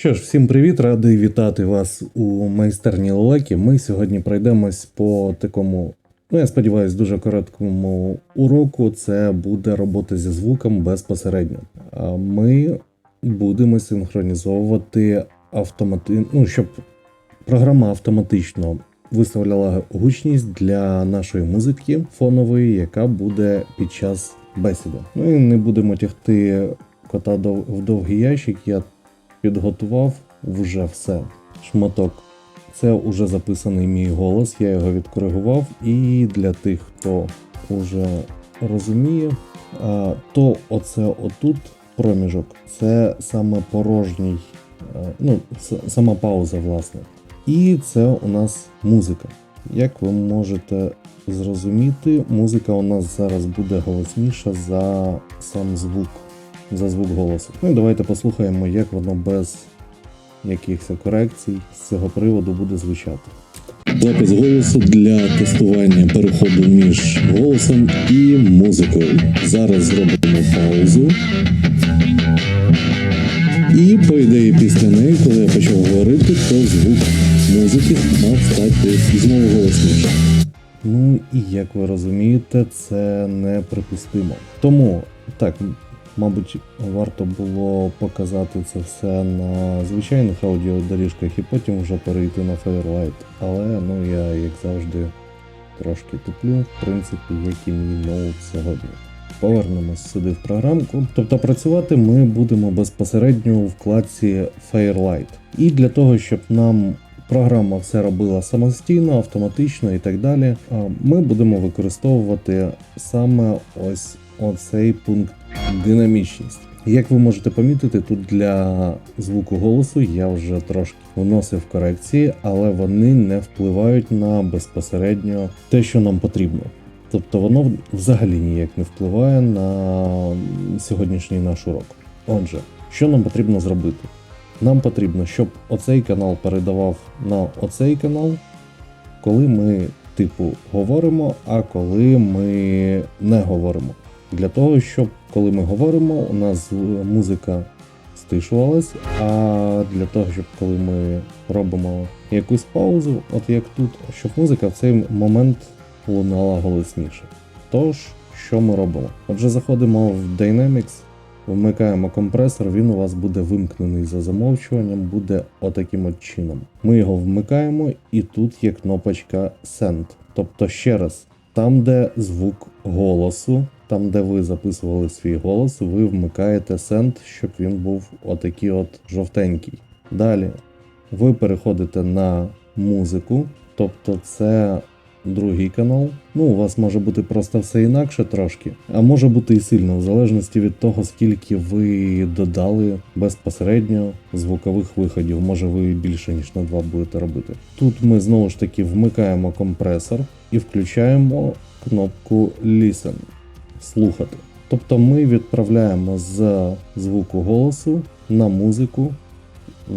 Що ж, всім привіт, радий вітати вас у майстерні Лелеки. Ми сьогодні пройдемось по такому, ну я сподіваюся, дуже короткому уроку. Це буде робота зі звуком безпосередньо. Ми будемо синхронізовувати автомати... ну, щоб програма автоматично виставляла гучність для нашої музики фонової, яка буде під час бесіди. Ну і не будемо тягти кота в довгий ящик. Я підготував вже все. Шматок. Це вже записаний мій голос, я його відкоригував. І для тих, хто вже розуміє, то оце отут проміжок це саме порожній, ну, сама пауза, власне. І це у нас музика. Як ви можете зрозуміти, музика у нас зараз буде голосніша за сам звук, за звук голосу. Ну і давайте послухаємо, як воно без якихось корекцій з цього приводу буде звучати. Запис голосу для тестування переходу між голосом і музикою. Зараз зробимо паузу. І по ідеї після неї, коли я почав говорити, то звук музики мав стати знову голосніше. Ну і як ви розумієте, це неприпустимо. Тому так, мабуть, варто було показати це все на звичайних аудіодоріжках і потім вже перейти на Fairlight. Але ну я, як завжди, трошки туплю, в принципі, як і мій ноут сьогодні. Повернемось сюди в програмку. Тобто працювати ми будемо безпосередньо у вкладці Fairlight. І для того, щоб нам програма все робила самостійно, автоматично і так далі, ми будемо використовувати саме ось оцей пункт динамічність. Як ви можете помітити, тут для звуку голосу я вже трошки вносив корекції, але вони не впливають на безпосередньо те, що нам потрібно. Тобто воно взагалі ніяк не впливає на сьогоднішній наш урок. Отже, що нам потрібно зробити? Нам потрібно, щоб оцей канал передавав на оцей канал, коли ми, типу, говоримо, а коли ми не говоримо. Для того, щоб коли ми говоримо, у нас музика стишувалась, а для того, щоб коли ми робимо якусь паузу, от як тут, щоб музика в цей момент лунала голосніше. Тож, що ми робимо? Отже, заходимо в Dynamics, вмикаємо компресор, він у вас буде вимкнений за замовчуванням, буде отаким от чином. Ми його вмикаємо, і тут є кнопочка Send. Тобто, ще раз, там, де звук голосу, там, де ви записували свій голос, ви вмикаєте Send, щоб він був отакий от жовтенький. Далі ви переходите на музику, тобто це другий канал. Ну, у вас може бути просто все інакше трошки, а може бути і сильно, в залежності від того, скільки ви додали безпосередньо звукових виходів. Може ви більше ніж на два будете робити. Тут ми знову ж таки вмикаємо компресор і включаємо кнопку Listen слухати. Тобто ми відправляємо з звуку голосу на музику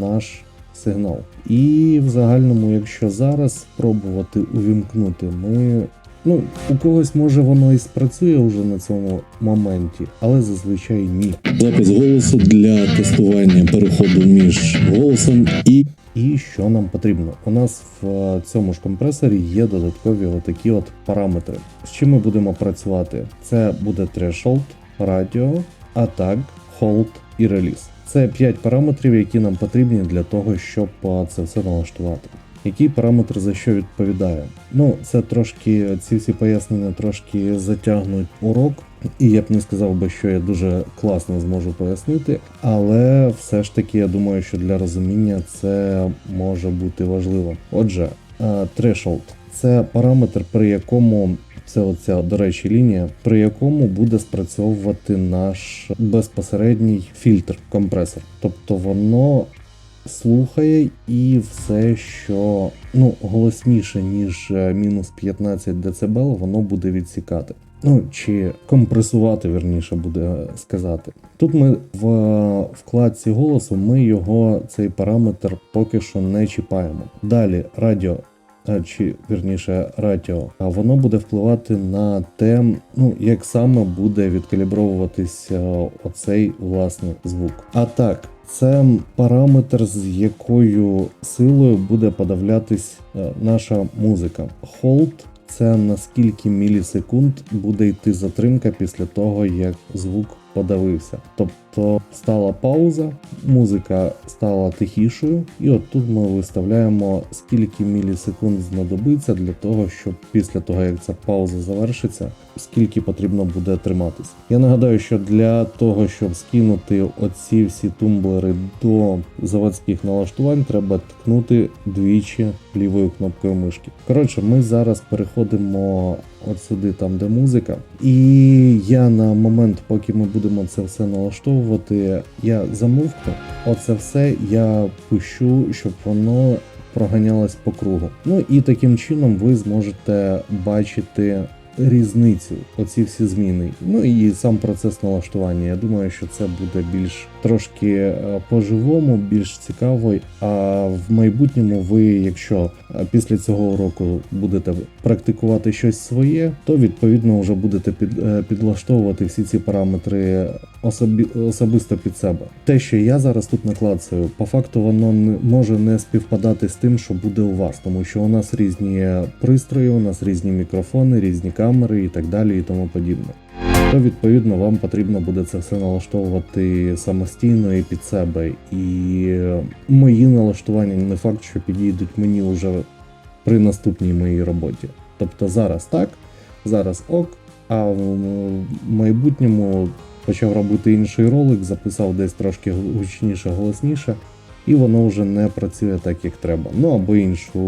наш сигнал. І в загальному, якщо зараз спробувати увімкнути, ми. Ну, у когось може воно і спрацює вже на цьому моменті, але зазвичай ні. Запис голосу для тестування переходу між голосом і. І що нам потрібно? У нас в е, цьому ж компресорі є додаткові отакі от параметри. З чим ми будемо працювати? Це буде threshold, радіо, атак, hold і реліз. Це 5 параметрів, які нам потрібні для того, щоб це все налаштувати. Який параметр за що відповідає? Ну, це трошки, ці всі пояснення трошки затягнуть урок, і я б не сказав би, що я дуже класно зможу пояснити, але все ж таки я думаю, що для розуміння це може бути важливо. Отже, е, threshold – це параметр, при якому це оця, до речі, лінія, при якому буде спрацьовувати наш безпосередній фільтр, компресор. Тобто воно слухає і все, що ну, голосніше, ніж е, мінус 15 дБ, воно буде відсікати. Ну, чи компресувати, верніше буде сказати. Тут ми в е, вкладці голосу ми його, цей параметр поки що не чіпаємо. Далі радіо чи вірніше радіо, а воно буде впливати на те, ну як саме буде відкалібровуватися оцей власний звук. А так, це параметр, з якою силою буде подавлятись е, наша музика. Hold це наскільки мілісекунд буде йти затримка після того, як звук подавився. Тобто стала пауза, музика стала тихішою, і от тут ми виставляємо скільки мілісекунд знадобиться для того, щоб після того, як ця пауза завершиться, скільки потрібно буде триматись. Я нагадаю, що для того, щоб скинути оці всі тумблери до заводських налаштувань, треба ткнути двічі лівою кнопкою мишки. Коротше, ми зараз переходимо от сюди, там де музика. І я на момент, поки ми будемо це все налаштовувати, я замовку, Оце все я пущу, щоб воно проганялось по кругу. Ну і таким чином ви зможете бачити різницю, оці всі зміни. Ну і сам процес налаштування. Я думаю, що це буде більш трошки е, по-живому, більш цікаво. А в майбутньому ви, якщо е, після цього уроку будете практикувати щось своє, то відповідно вже будете під, е, підлаштовувати всі ці параметри особі, особисто під себе. Те, що я зараз тут наклацаю, по факту воно не може не співпадати з тим, що буде у вас, тому що у нас різні пристрої, у нас різні мікрофони, різні камери і так далі, і тому подібне. То відповідно вам потрібно буде це все налаштовувати самостійно і під себе. І мої налаштування не факт, що підійдуть мені вже при наступній моїй роботі. Тобто зараз так, зараз ок, а в майбутньому почав робити інший ролик, записав десь трошки гучніше, голосніше, і воно вже не працює так, як треба. Ну або іншу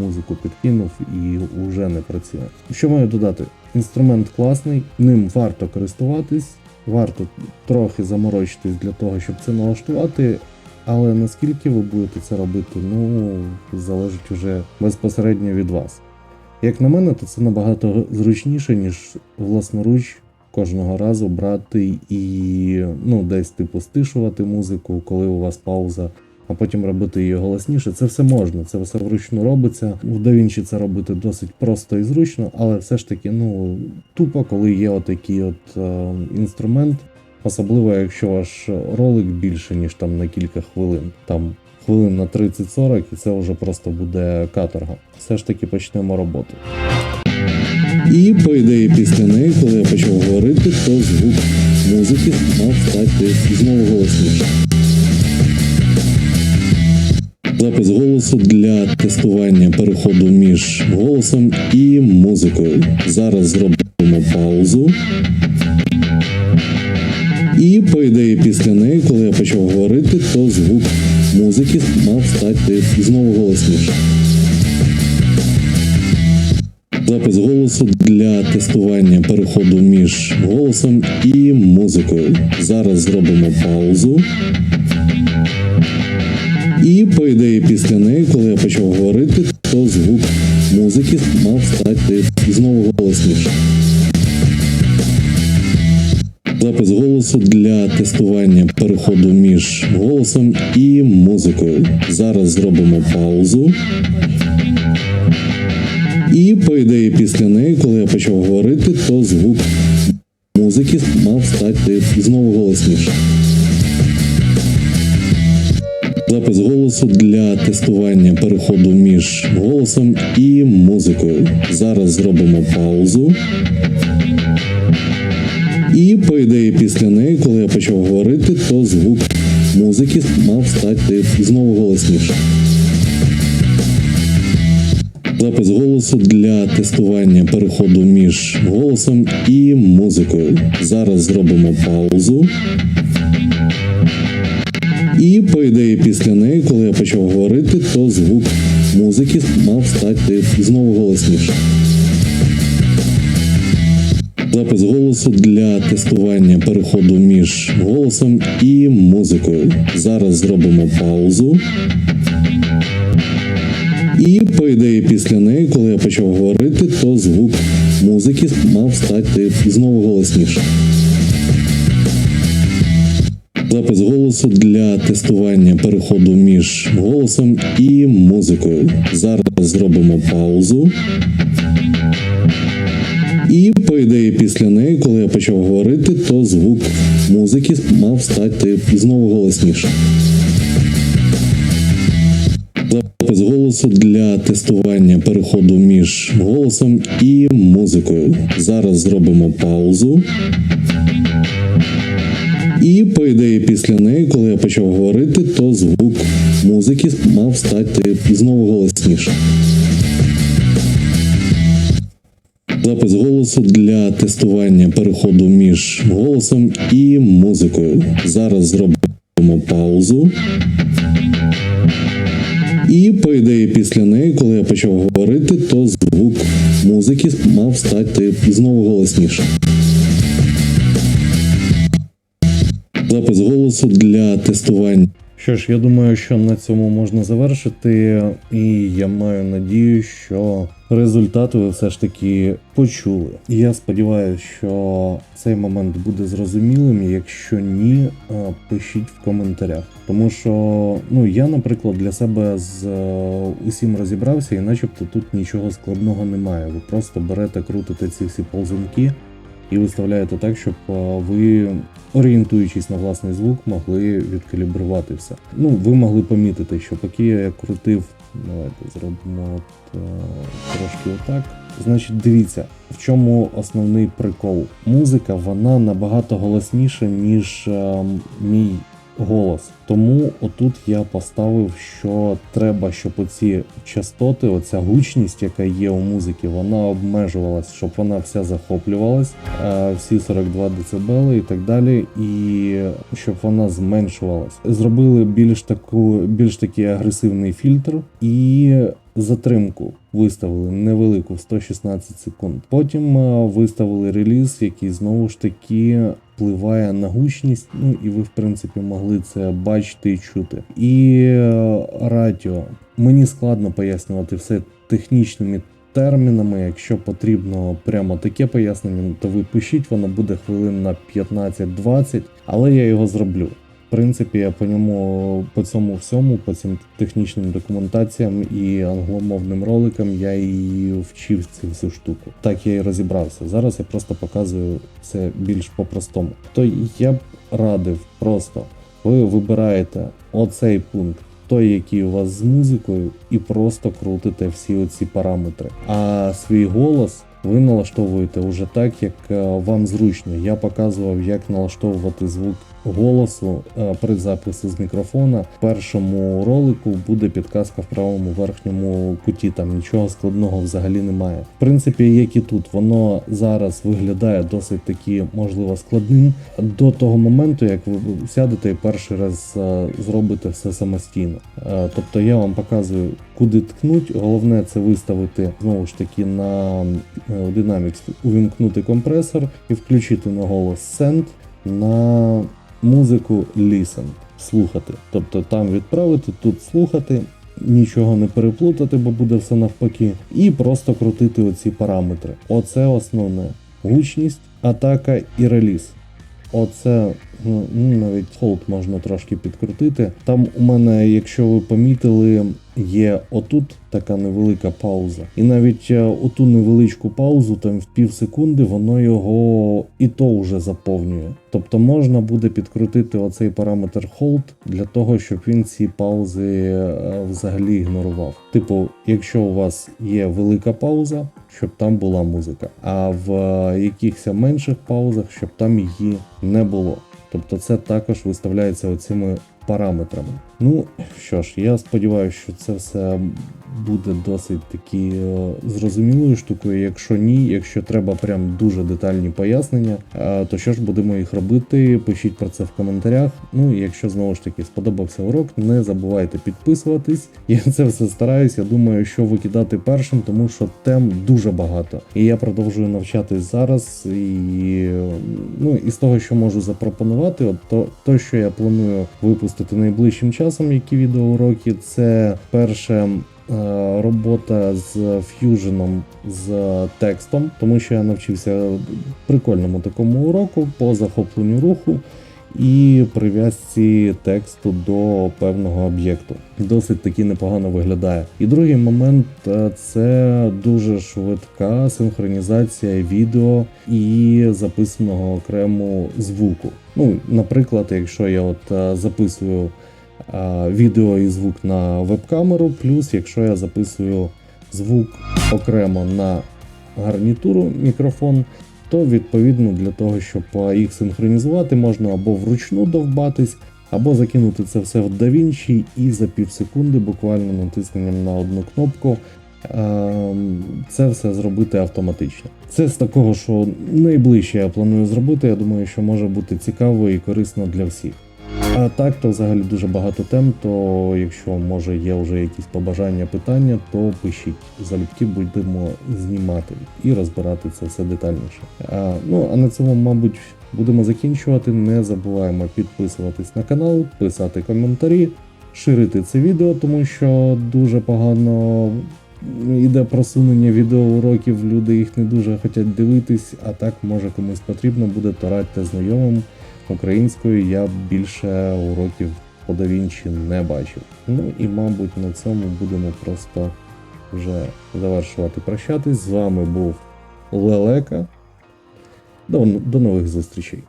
музику підкинув і вже не працює. Що маю додати? Інструмент класний, ним варто користуватись, варто трохи заморочитись для того, щоб це налаштувати. Але наскільки ви будете це робити, ну залежить уже безпосередньо від вас. Як на мене, то це набагато зручніше, ніж власноруч кожного разу брати і ну, десь типу стишувати музику, коли у вас пауза, потім робити її голосніше. Це все можна, це все вручну робиться. В DaVinci це робити досить просто і зручно, але все ж таки, ну тупо, коли є отакий от е, інструмент, особливо якщо ваш ролик більше, ніж там на кілька хвилин. Там хвилин на 30-40, і це вже просто буде каторга. Все ж таки почнемо роботу. І по ідеї після неї, коли я почав говорити, то звук музики мав стати знову голосніше. Запис голосу для тестування переходу між голосом і музикою. Зараз зробимо паузу. І по ідеї після неї, коли я почав говорити, то звук музики мав стати знову голосніше. Запис голосу для тестування переходу між голосом і музикою. Зараз зробимо паузу. І по ідеї після неї, коли я почав говорити, то звук музики мав стати знову голосніше. Запис голосу для тестування переходу між голосом і музикою. Зараз зробимо паузу. І по ідеї після неї, коли я почав говорити, то звук музики мав стати знову голосніше. Запис голосу для тестування переходу між голосом і музикою. Зараз зробимо паузу. І по ідеї після неї, коли я почав говорити, то звук музики мав стати знову голосніше. Запис голосу для тестування переходу між голосом і музикою. Зараз зробимо паузу. І по ідеї після неї, коли я почав говорити, то звук музики мав стати знову голосніше. Запис голосу для тестування переходу між голосом і музикою. Зараз зробимо паузу. І по ідеї після неї, коли я почав говорити, то звук музики мав стати знову голосніше. Запис голосу для тестування переходу між голосом і музикою. Зараз зробимо паузу. І по ідеї після неї, коли я почав говорити, то звук музики мав стати знову голосніше. Запис голосу для тестування переходу між голосом і музикою. Зараз зробимо паузу. І по ідеї після неї, коли я почав говорити, то звук музики мав стати знову голосніше. Запис голосу для тестування переходу між голосом і музикою. Зараз зробимо паузу. І по ідеї після неї, коли я почав говорити, то звук музики мав стати знову голосніше. Запис голосу для тестування. Що ж, я думаю, що на цьому можна завершити, і я маю надію, що результат ви все ж таки почули. І я сподіваюся, що цей момент буде зрозумілим. Якщо ні, е, пишіть в коментарях. Тому що ну я, наприклад, для себе з е, усім розібрався, і начебто тут нічого складного немає. Ви просто берете, крутите ці всі ползунки і виставляєте так, щоб ви, орієнтуючись на власний звук, могли відкалібрувати все. Ну, ви могли помітити, що поки я крутив, давайте зробимо от, е, трошки отак. Значить, дивіться, в чому основний прикол. Музика вона набагато голосніша, ніж е, мій голос. Тому отут я поставив, що треба, щоб оці частоти, оця гучність, яка є у музики, вона обмежувалась, щоб вона вся захоплювалась, е, всі 42 дБ і так далі, і щоб вона зменшувалась. Зробили більш таку, більш такий агресивний фільтр і. Затримку виставили невелику в 116 секунд. Потім е, виставили реліз, який знову ж таки впливає на гучність. Ну і ви, в принципі, могли це бачити і чути. І е, радіо. Мені складно пояснювати все технічними термінами. Якщо потрібно прямо таке пояснення, то ви пишіть, воно буде хвилин на 15-20, але я його зроблю. В принципі, я по ньому по цьому всьому, по цим технічним документаціям і англомовним роликам я і вчив цю всю штуку. Так я і розібрався. Зараз я просто показую це більш по-простому. То я б радив просто ви вибираєте оцей пункт. Той, який у вас з музикою, і просто крутите всі оці параметри. А свій голос ви налаштовуєте уже так, як е, вам зручно. Я показував, як налаштовувати звук голосу е, при записі з мікрофона. В першому ролику буде підказка в правому верхньому куті. Там нічого складного взагалі немає. В принципі, як і тут, воно зараз виглядає досить таки можливо складним до того моменту, як ви сядете і перший раз е, зробите все самостійно. Тобто я вам показую, куди ткнуть. Головне це виставити знову ж таки на Dynamics, увімкнути компресор і включити на голос Send на музику Listen, слухати. Тобто там відправити, тут слухати, нічого не переплутати, бо буде все навпаки, і просто крутити оці параметри. Оце основне. Гучність, атака і реліз. Оце ну, навіть холд можна трошки підкрутити. Там у мене, якщо ви помітили, є отут така невелика пауза. І навіть е, оту невеличку паузу, там в пів секунди, воно його і то вже заповнює. Тобто можна буде підкрутити оцей параметр hold для того, щоб він ці паузи е, взагалі ігнорував. Типу, якщо у вас є велика пауза, щоб там була музика, а в е, якихось менших паузах, щоб там її не було. Тобто це також виставляється оцими параметрами. Ну що ж, я сподіваюся, що це все буде досить таки е, зрозумілою штукою. Якщо ні, якщо треба прям дуже детальні пояснення, е, то що ж будемо їх робити? Пишіть про це в коментарях. Ну і якщо знову ж таки сподобався урок, не забувайте підписуватись. Я це все стараюсь. Я думаю, що викидати першим, тому що тем дуже багато. І я продовжую навчатись зараз. І ну і з того, що можу запропонувати, от то, то що я планую випустити найближчим часом, які відеоуроки, це перше. Е, робота з ф'юженом з текстом, тому що я навчився прикольному такому уроку по захопленню руху і прив'язці тексту до певного об'єкту. Досить таки непогано виглядає. І другий момент е, це дуже швидка синхронізація відео і записаного окремо звуку. Ну, наприклад, якщо я от е, записую відео і звук на веб-камеру, плюс якщо я записую звук окремо на гарнітуру мікрофон, то відповідно для того, щоб їх синхронізувати, можна або вручну довбатись, або закинути це все в DaVinci і за пів секунди, буквально натисненням на одну кнопку, ем, це все зробити автоматично. Це з такого, що найближче я планую зробити. Я думаю, що може бути цікаво і корисно для всіх. А так, то взагалі дуже багато тем, то якщо може є вже якісь побажання, питання, то пишіть. Залюбки будемо знімати і розбирати це все детальніше. А, ну а на цьому, мабуть, будемо закінчувати. Не забуваємо підписуватись на канал, писати коментарі, ширити це відео, тому що дуже погано йде просунення відеоуроків, люди їх не дуже хочуть дивитись, а так може комусь потрібно буде, то радьте знайомим українською я більше уроків по Давінчі не бачив. Ну і мабуть на цьому будемо просто вже завершувати прощатись. З вами був Лелека. До, до нових зустрічей.